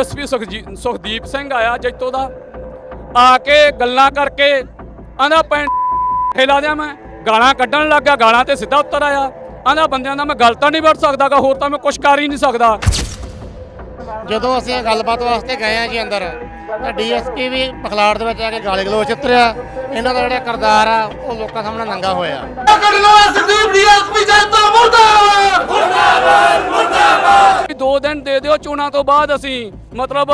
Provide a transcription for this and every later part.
SP Sukhdeep Singh ਆਇਆ ਜੈਤੋ ਦਾ। ਆ ਕੇ ਗੱਲਾਂ ਕਰਕੇ ਆਂਦਾ ਪੈਂ ਠੇਲਾ ਦਿਆਂ ਮੈਂ। ਗਾਲਾਂ ਕੱਢਣ ਲੱਗ ਗਿਆ, ਗਾਲਾਂ ਤੇ ਸਿੱਧਾ ਉੱਤਰ ਆਇਆ। ਆਂਦਾ ਬੰਦਿਆਂ ਦਾ ਮੈਂ ਗੱਲ ਤਾਂ ਨਹੀਂ ਵੜ ਸਕਦਾਗਾ ਹੋਰ ਤਾਂ ਮੈਂ ਕੁਛ ਕਰ ਹੀ ਨਹੀਂ ਸਕਦਾ। ਜਦੋਂ ਅਸੀਂ ਇਹ ਗੱਲਬਾਤ ਵਾਸਤੇ ਗਏ ਆ ਜੀ ਅੰਦਰ, ਤਾਂ ਡੀਐਸਪੀ ਵੀ ਬਖਲਾੜ ਦੇ ਵਿੱਚ ਆ ਕੇ ਗਾਲੀ ਗਲੋਚ ਉਤਰਿਆ ਇਹਨਾਂ ਦਾ ਜਿਹੜਾ ਕਰਦਾਰ ਆ, ਉਹ ਲੋਕਾਂ ਸਾਹਮਣੇ ਨੰਗਾ ਹੋਇਆ। ਵੀ ਦੋ ਦਿਨ ਦੇ ਦਿਓ ਚੋਣਾਂ ਤੋਂ ਬਾਅਦ ਅਸੀਂ, ਮਤਲਬ,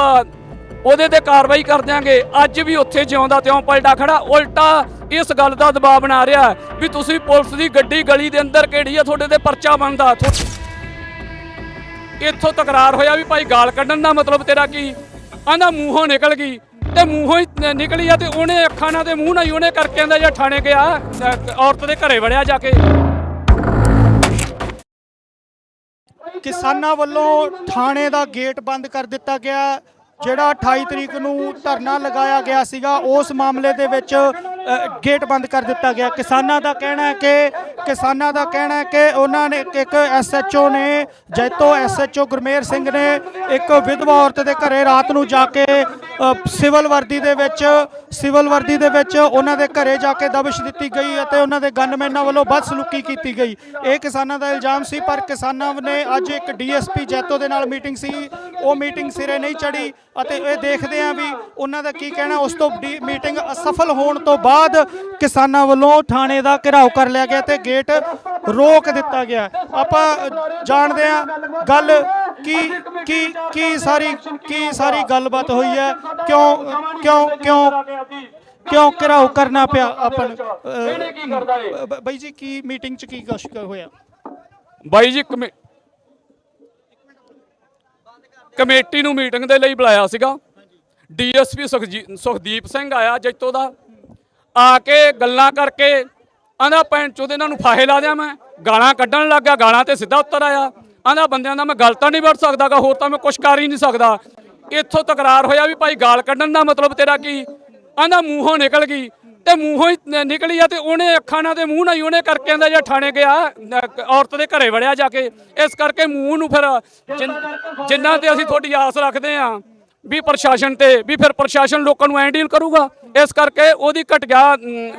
ਉਹਦੇ ਤੇ ਕਾਰਵਾਈ ਕਰ ਦਿਆਂਗੇ। ਅੱਜ ਵੀ ਉੱਥੇ ਜਿਉਂਦਾ ਤਿਉਂ ਪਲਟਾ ਖੜਾ। ਉਲਟਾ ਇਸ ਗੱਲ ਦਾ ਦਬਾਅ ਬਣਾ ਰਿਹਾ ਵੀ ਤੁਸੀਂ ਪੁਲਿਸ ਦੀ ਗੱਡੀ ਗਲੀ ਦੇ ਅੰਦਰ ਕਿਹੜੀ ਆ, ਤੁਹਾਡੇ ਤੇ ਪਰਚਾ ਬਣਦਾ। ਇੱਥੋਂ ਤਕਰਾਰ ਹੋਇਆ ਵੀ ਭਾਈ ਗਾਲ ਕੱਢਣ ਦਾ ਮਤਲਬ ਤੇਰਾ ਕੀ? ਆਂਦਾ ਮੂੰਹੋਂ ਨਿਕਲ ਗਈ ਤੇ ਮੂੰਹੋਂ ਹੀ ਨਿਕਲੀ ਆ ਤੇ ਉਹਨੇ ਅੱਖਾਂ ਨਾਲ ਤੇ ਮੂੰਹ ਨਾਲ ਹੀ ਉਹਨੇ ਕਰਕੇ ਆਂਦਾ ਜਾਂ ਥਾਣੇ ਗਿਆ ਔਰਤ ਦੇ ਘਰੇ ਵੜਿਆ ਜਾ ਕੇ। ਕਿਸਾਨਾਂ ਵੱਲੋਂ ਥਾਣੇ ਦਾ ਗੇਟ ਬੰਦ ਕਰ ਦਿੱਤਾ ਗਿਆ, ਜਿਹੜਾ 28 ਤਰੀਕ ਨੂੰ ਧਰਨਾ ਲਗਾਇਆ ਗਿਆ ਸੀਗਾ, ਉਸ ਮਾਮਲੇ ਦੇ ਵਿੱਚ ਗੇਟ ਬੰਦ ਕਰ ਦਿੱਤਾ ਗਿਆ। ਕਿਸਾਨਾਂ ਦਾ ਕਹਿਣਾ ਹੈ ਕਿ, ਕਿਸਾਨਾਂ ਦਾ ਕਹਿਣਾ ਹੈ ਕਿ ਉਹਨਾਂ ਨੇ, ਇੱਕ ਐਸਐਚਓ ਨੇ, ਜੈਤੋ ਐਸਐਚਓ ਗੁਰਮੇਰ ਸਿੰਘ ਨੇ ਇੱਕ ਵਿਧਵਾ ਔਰਤ ਦੇ ਘਰੇ ਰਾਤ ਨੂੰ ਜਾ ਕੇ ਸਿਵਲ ਵਰਦੀ ਦੇ ਵਿੱਚ, ਸਿਵਲ ਵਰਦੀ ਦੇ ਵਿੱਚ ਉਹਨਾਂ ਦੇ ਘਰੇ ਜਾ ਕੇ ਦਬਿਸ਼ ਦਿੱਤੀ ਗਈ ਅਤੇ ਉਹਨਾਂ ਦੇ ਗਨਮੈਨਾਂ ਵੱਲੋਂ ਬਦਸਲੂਕੀ ਕੀਤੀ ਗਈ। ਇਹ ਕਿਸਾਨਾਂ ਦਾ ਇਲਜ਼ਾਮ ਸੀ, ਪਰ ਕਿਸਾਨਾਂ ਨੇ ਅੱਜ ਇੱਕ ਡੀਐਸਪੀ ਜੈਤੋ ਦੇ ਨਾਲ ਮੀਟਿੰਗ ਸੀ। ਉਹ ਮੀਟਿੰਗ ਸਿਰੇ ਨਹੀਂ ਚੜੀ ਅਤੇ ਇਹ ਦੇਖਦੇ ਆਂ ਵੀ ਉਹਨਾਂ ਦਾ ਕੀ ਕਹਿਣਾ। ਉਸ ਤੋਂ ਮੀਟਿੰਗ ਅਸਫਲ ਹੋਣ ਤੋਂ ਬਾਅਦ ਕਿਸਾਨਾਂ ਵੱਲੋਂ ਥਾਣੇ ਦਾ ਘਿਰਾਓ ਕਰ ਲਿਆ ਗਿਆ ਤੇ ਗੇਟ ਰੋਕ ਦਿੱਤਾ ਗਿਆ। ਆਪਾਂ ਜਾਣਦੇ ਆਂ ਗੱਲ ਕੀ ਕੀ ਕੀ ਸਾਰੀ ਕੀ ਸਾਰੀ ਗੱਲਬਾਤ ਹੋਈ ਹੈ। ਕਿਉਂ ਕਿਉਂ ਕਿਉਂ ਕਿਉਂ ਘਿਰਾਓ ਕਰਨਾ ਪਿਆ ਆਪਾਂ ਬਾਈ ਜੀ ਕੀ ਮੀਟਿੰਗ ਚ ਕੀ ਕੁਛ ਹੋਇਆ? ਬਾਈ ਜੀ ਕਮੇ ਕਮੇਟੀ ਨੂੰ ਮੀਟਿੰਗ ਦੇ ਲਈ ਬੁਲਾਇਆ ਸੀਗਾ। ਡੀਐਸਪੀ ਸੁਖਦੀਪ ਸਿੰਘ ਆਇਆ ਜੈਤੋ ਦਾ। ਆ ਕੇ ਗੱਲਾਂ ਕਰਕੇ ਆਂਦਾ ਪੈਂਟ ਚੋਦ, ਇਹਨਾਂ ਨੂੰ ਫਾਹੇ ਲਾ ਦਿਆਂ ਮੈਂ। ਗਾਲਾਂ ਕੱਢਣ ਲੱਗ ਗਿਆ, ਗਾਲਾਂ ਤੇ ਸਿੱਧਾ ਉੱਤਰ ਆਇਆ। ਆਂਦਾ ਬੰਦਿਆਂ ਦਾ ਮੈਂ ਗੱਲ ਤਾਂ ਨਹੀਂ ਵੜ ਸਕਦਾਗਾ ਹੋਰ ਤਾਂ ਮੈਂ ਕੁਛ ਕਰ ਹੀ ਨਹੀਂ ਸਕਦਾ। ਇੱਥੋਂ ਤਕਰਾਰ ਹੋਇਆ ਵੀ ਭਾਈ ਗਾਲ ਕੱਢਣ ਦਾ ਮਤਲਬ ਤੇਰਾ ਕੀ? ਆਂਦਾ ਮੂੰਹੋਂ ਨਿਕਲ ਗਈ ਤੇ ਮੂੰਹੋਂ ਹੀ ਨਿਕਲੀ ਆ ਤੇ ਉਹਨੇ ਅੱਖਾਂ ਨਾਲ ਤੇ ਮੂੰਹ ਨਾਲ ਹੀ ਉਹਨੇ ਕਰਕੇ ਆਂਦਾ ਜਾਂ ਥਾਣੇ ਗਿਆ ਔਰਤ ਦੇ ਘਰੇ ਵੜਿਆ ਜਾ ਕੇ। ਇਸ ਕਰਕੇ ਮੂੰਹ ਨੂੰ ਫਿਰ ਜਿੰਨ- ਜਿੰਨਾ ਤੇ ਅਸੀਂ ਤੁਹਾਡੀ ਆਸ ਰੱਖਦੇ ਆ ਵੀ ਪ੍ਰਸ਼ਾਸਨ ਤੇ ਵੀ ਫਿਰ ਪ੍ਰਸ਼ਾਸਨ ਲੋਕਾਂ ਨੂੰ ਐਂ ਡੀਲ ਕਰੂਗਾ? ਇਸ ਕਰਕੇ ਉਹਦੀ ਘਟਿਆ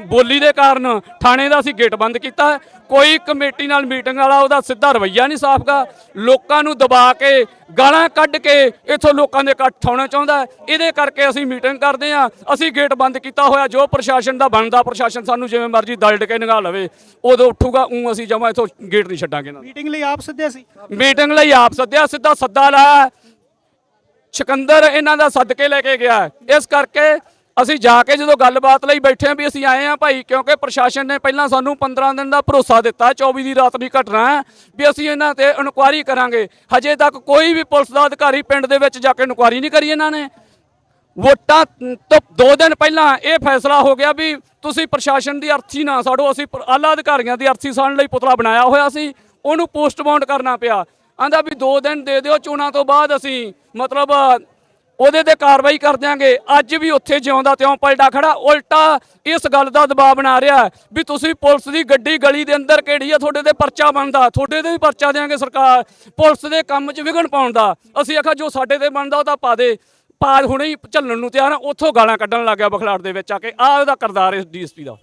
ਬੋਲੀ ਦੇ ਕਾਰਨ ਥਾਣੇ ਦਾ ਅਸੀਂ ਗੇਟ ਬੰਦ ਕੀਤਾ। ਕੋਈ ਕਮੇਟੀ ਨਾਲ ਮੀਟਿੰਗ ਵਾਲਾ ਉਹਦਾ ਸਿੱਧਾ ਰਵੱਈਆ ਨਹੀਂ ਸਾਫ਼ਗਾ ਲੋਕਾਂ ਨੂੰ ਦਬਾ ਕੇ ਗਾਲਾਂ ਕੱਢ ਕੇ ਇੱਥੋਂ ਲੋਕਾਂ ਦੇ ਇਕੱਠ ਹੋਣਾ ਚਾਹੁੰਦਾ। ਇਹਦੇ ਕਰਕੇ ਅਸੀਂ ਮੀਟਿੰਗ ਕਰਦੇ ਆ ਅਸੀਂ ਗੇਟ ਬੰਦ ਕੀਤਾ ਹੋਇਆ ਜੋ ਪ੍ਰਸ਼ਾਸਨ ਦਾ ਬਣਦਾ ਪ੍ਰਸ਼ਾਸਨ ਸਾਨੂੰ ਜਿਵੇਂ ਮਰਜ਼ੀ ਦਲਟ ਕੇ ਨਿਗਾਹ ਲਵੇ ਉਦੋਂ ਉੱਠੂਗਾ ਉਂ ਅਸੀਂ ਜਮਾ ਇੱਥੋਂ ਗੇਟ ਨਹੀਂ ਛੱਡਾਂਗੇ ਨਾ। ਮੀਟਿੰਗ ਲਈ ਆਪ ਸੱਦਿਆ ਸੀ? ਮੀਟਿੰਗ ਲਈ ਆਪ ਸੱਦਿਆ ਸਿੱਧਾ ਸੱਦਾ ਲਾਇਆ। ਸਿਕੰਦਰ ਇਹਨਾਂ ਦਾ ਸੱਦ ਕੇ ਲੈ ਕੇ ਗਿਆ ਇਸ ਕਰਕੇ ਅਸੀਂ ਜਾ ਕੇ ਜਦੋਂ ਗੱਲਬਾਤ ਲਈ ਬੈਠੇ ਹਾਂ ਵੀ ਅਸੀਂ ਆਏ ਹਾਂ ਭਾਈ, ਕਿਉਂਕਿ ਪ੍ਰਸ਼ਾਸਨ ਨੇ ਪਹਿਲਾਂ ਸਾਨੂੰ 15 ਦਿਨ ਦਾ ਭਰੋਸਾ ਦਿੱਤਾ 24 ਦੀ ਰਾਤ ਦੀ ਘਟਨਾ ਹੈ ਵੀ ਅਸੀਂ ਇਹਨਾਂ ਤੇ ਇਨਕੁਆਇਰੀ ਕਰਾਂਗੇ। ਹਜੇ ਤੱਕ ਕੋਈ ਵੀ ਪੁਲਿਸ ਦਾ ਅਧਿਕਾਰੀ ਪਿੰਡ ਦੇ ਵਿੱਚ ਜਾ ਕੇ ਇਨਕੁਆਇਰੀ ਨਹੀਂ ਕਰੀ ਇਹਨਾਂ ਨੇ। ਵੋਟਾਂ ਤੋਂ 2 ਦਿਨ ਪਹਿਲਾਂ ਇਹ ਫੈਸਲਾ ਹੋ ਗਿਆ ਵੀ ਤੁਸੀਂ ਪ੍ਰਸ਼ਾਸਨ ਦੀ ਅਰਥੀ ਨਾ ਸਾੜੋ, ਅਸੀਂ ਆਲਾ ਅਧਿਕਾਰੀਆਂ ਦੀ ਅਰਥੀ ਸਾੜਨ ਲਈ ਪੁਤਲਾ ਬਣਾਇਆ ਹੋਇਆ ਸੀ। ਉਹਨੂੰ ਪੋਸਟਪੋਨ ਕਰਨਾ ਪਿਆ। ਆਂਦਾ ਵੀ 2 ਦਿਨ ਦੇ ਦਿਓ, ਚੋਣਾਂ ਤੋਂ ਬਾਅਦ ਅਸੀਂ, ਮਤਲਬ, ਉਹਦੇ ਤੇ ਕਾਰਵਾਈ ਕਰ ਦਿਆਂਗੇ। ਅੱਜ ਵੀ ਉੱਥੇ ਜਿਉਂਦਾ ਤਿਉਂ ਪਲਟਾ ਖੜਾ। ਉਲਟਾ ਇਸ ਗੱਲ ਦਾ ਦਬਾਅ ਬਣਾ ਰਿਹਾ ਵੀ ਤੁਸੀਂ ਪੁਲਿਸ ਦੀ ਗੱਡੀ ਗਲੀ ਦੇ ਅੰਦਰ ਕਿਹੜੀ ਆ, ਤੁਹਾਡੇ ਤੇ ਪਰਚਾ ਬਣਦਾ। ਤੁਹਾਡੇ ਤੇ ਵੀ ਪਰਚਾ ਦਿਆਂਗੇ ਸਰਕਾਰ। ਪੁਲਿਸ ਦੇ ਕੰਮ 'ਚ ਵਿਘਨ ਪਾਉਣ ਦਾ। ਅਸੀਂ ਆਖਿਆ, ਜੋ ਸਾਡੇ ਤੇ ਬਣਦਾ ਉਹ ਤਾਂ ਪਾ ਦੇ। ਪਾਦ ਹੁਣੇ ਹੀ ਝੱਲਣ ਨੂੰ ਤਿਆਰ ਆ। ਉੱਥੋਂ ਗਾਲਾਂ ਕੱਢਣ ਲੱਗ ਗਿਆ ਬਖਲਾੜ ਦੇ ਵਿੱਚ ਆ ਕੇ। ਆਹ ਉਹਦਾ ਕਰਦਾਰ ਇਸ ਡੀਐਸਪੀ ਦਾ।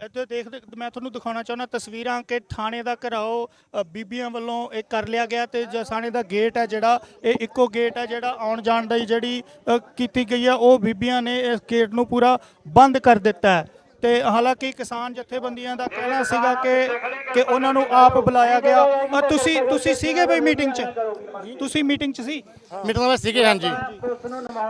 ਇੱਥੇ ਦੇਖ ਮੈਂ ਤੁਹਾਨੂੰ ਦਿਖਾਉਣਾ ਚਾਹੁੰਦਾ ਤਸਵੀਰਾਂ ਕਿ ਥਾਣੇ ਦਾ ਘਰਾਓ ਅ, ਬੀਬੀਆਂ ਵੱਲੋਂ ਇਹ ਕਰ ਲਿਆ ਗਿਆ ਤੇ ਜੋ ਥਾਣੇ ਦਾ ਗੇਟ ਹੈ ਜਿਹੜਾ ਇਹ ਇੱਕੋ ਗੇਟ ਹੈ ਜਿਹੜਾ ਆਉਣ ਜਾਣ ਦੀ ਜਿਹੜੀ ਅ, ਕੀਤੀ ਗਈ ਹੈ ਉਹ ਬੀਬੀਆਂ ਨੇ ਇਸ ਗੇਟ ਨੂੰ ਪੂਰਾ ਬੰਦ ਕਰ ਦਿੱਤਾ ਹੈ। ਤੇ ਹਾਲਾਂਕਿ ਕਿਸਾਨ ਜਥੇਬੰਦੀਆਂ ਦਾ ਕਹਿਣਾ ਸੀਗਾ ਕਿ ਕਿ ਉਹਨਾਂ ਨੂੰ ਆਪ ਬੁਲਾਇਆ ਗਿਆ। ਅ, ਤੁਸੀਂ ਤੁਸੀਂ ਸੀਗੇ ਬਈ ਮੀਟਿੰਗ 'ਚ? ਤੁਸੀਂ ਮੀਟਿੰਗ 'ਚ ਸੀ? ਮੀਟਿੰਗ ਵਿੱਚ ਸੀਗੇ ਹਾਂਜੀ।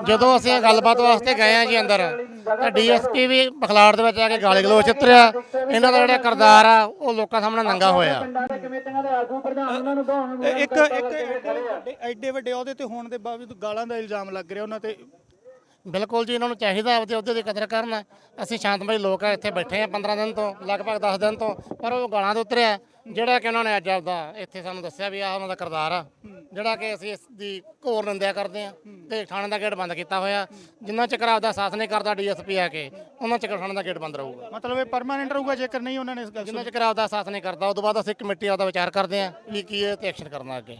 ਜਦੋਂ ਅਸੀਂ ਇਹ ਗੱਲਬਾਤ ਵਾਸਤੇ ਗਏ ਆ ਜੀ ਅੰਦਰ ਤਾਂ ਡੀਐਸਪੀ ਵੀ ਬਖਲਾੜ ਦੇ ਵਿੱਚ ਆ ਕੇ ਗਾਲੀ ਗਲੋਚ ਉਤਰਿਆ। ਇਹਨਾਂ ਦਾ ਜਿਹੜਾ ਕਰਦਾਰ ਆ ਉਹ ਲੋਕਾਂ ਸਾਹਮਣੇ ਨੰਗਾ ਹੋਇਆ। ਇੱਕ ਇੱਕ ਐਡੇ ਵੱਡੇ- ਐਡੇ ਵੱਡੇ ਅਹੁਦੇ ਤੇ ਹੋਣ ਦੇ ਬਾਵਜੂਦ ਗਾਲਾਂ ਦਾ ਇਲਜ਼ਾਮ ਲੱਗ ਰਿਹਾ ਉਹਨਾਂ ਤੇ। ਬਿਲਕੁਲ ਜੀ, ਇਹਨਾਂ ਨੂੰ ਚਾਹੀਦਾ ਆਪਦੇ ਅਹੁਦੇ ਦੀ ਕਦਰ ਕਰਨ। ਅਸੀਂ ਸ਼ਾਂਤਮਈ ਲੋਕ ਆ, ਇੱਥੇ ਬੈਠੇ ਆ 15 ਦਿਨ ਤੋਂ, ਲਗਭਗ 10 ਦਿਨ ਤੋਂ, ਪਰ ਉਹ ਗਾਲਾਂ ਦੇ ਉਤਰਿਆ ਜਿਹੜਾ ਕਿ ਉਹਨਾਂ ਨੇ ਅੱਜ ਆਪਦਾ ਇੱਥੇ ਸਾਨੂੰ ਦੱਸਿਆ ਵੀ ਆ ਉਹਨਾਂ ਦਾ ਕਰਦਾਰ ਆ ਜਿਹੜਾ ਕਿ ਅਸੀਂ ਇਸ ਦੀ ਘੋਰ ਨਿੰਦਿਆ ਕਰਦੇ ਆ ਤੇ ਥਾਣੇ ਦਾ ਗੇਟ ਬੰਦ ਕੀਤਾ ਹੋਇਆ। ਜਿੰਨਾ ਚਿਰ ਆਪਦਾ ਸਾਥ ਨਹੀਂ ਕਰਦਾ ਡੀਐਸਪੀ ਆ ਕੇ ਉਹਨਾਂ ਚਿਰ ਥਾਣੇ ਦਾ ਗੇਟ ਬੰਦ ਰਹੂਗਾ। ਮਤਲਬ ਇਹ ਪਰਮਾਨੈਂਟ ਰਹੂਗਾ ਜੇਕਰ ਨਹੀਂ ਉਹਨਾਂ ਨੇ ਇਸ ਗੱਲ ਜਿੰਨਾ ਚਿਰ ਆਪਦਾ ਸਾਥ ਨਹੀਂ ਕਰਦਾ ਉਸ ਤੋਂ ਬਾਅਦ ਅਸੀਂ ਕਮੇਟੀ ਆਪਦਾ ਵਿਚਾਰ ਕਰਦੇ ਆ ਵੀ ਕੀ ਇਹ ਤੇ ਐਕਸ਼ਨ ਕਰਨਾ ਅੱਗੇ।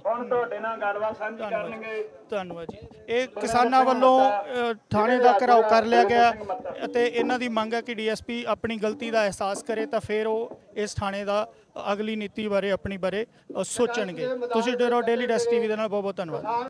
ਧੰਨਵਾਦ ਜੀ। ਇਹ ਕਿਸਾਨਾਂ ਵੱਲੋਂ ਥਾਣੇ ਦਾ ਘਰਾਓ ਕਰ ਲਿਆ ਗਿਆ ਅਤੇ ਇਹਨਾਂ ਦੀ ਮੰਗ ਹੈ ਕਿ ਡੀਐਸਪੀ ਆਪਣੀ ਗਲਤੀ ਦਾ ਅਹਿਸਾਸ ਕਰੇ ਤਾਂ ਫਿਰ ਉਹ ਇਸ ਥਾਣੇ ਦਾ ਅਗਲੀ ਨੀਤੀ ਬਾਰੇ ਆਪਣੀ ਬਾਰੇ ਅ, ਸੋਚਣਗੇ। ਤੁਸੀਂ ਡੇਲੀ ਡੈਸਕ ਟੀਵੀ ਦੇ ਨਾਲ ਬਹੁਤ ਬਹੁਤ ਧੰਨਵਾਦ।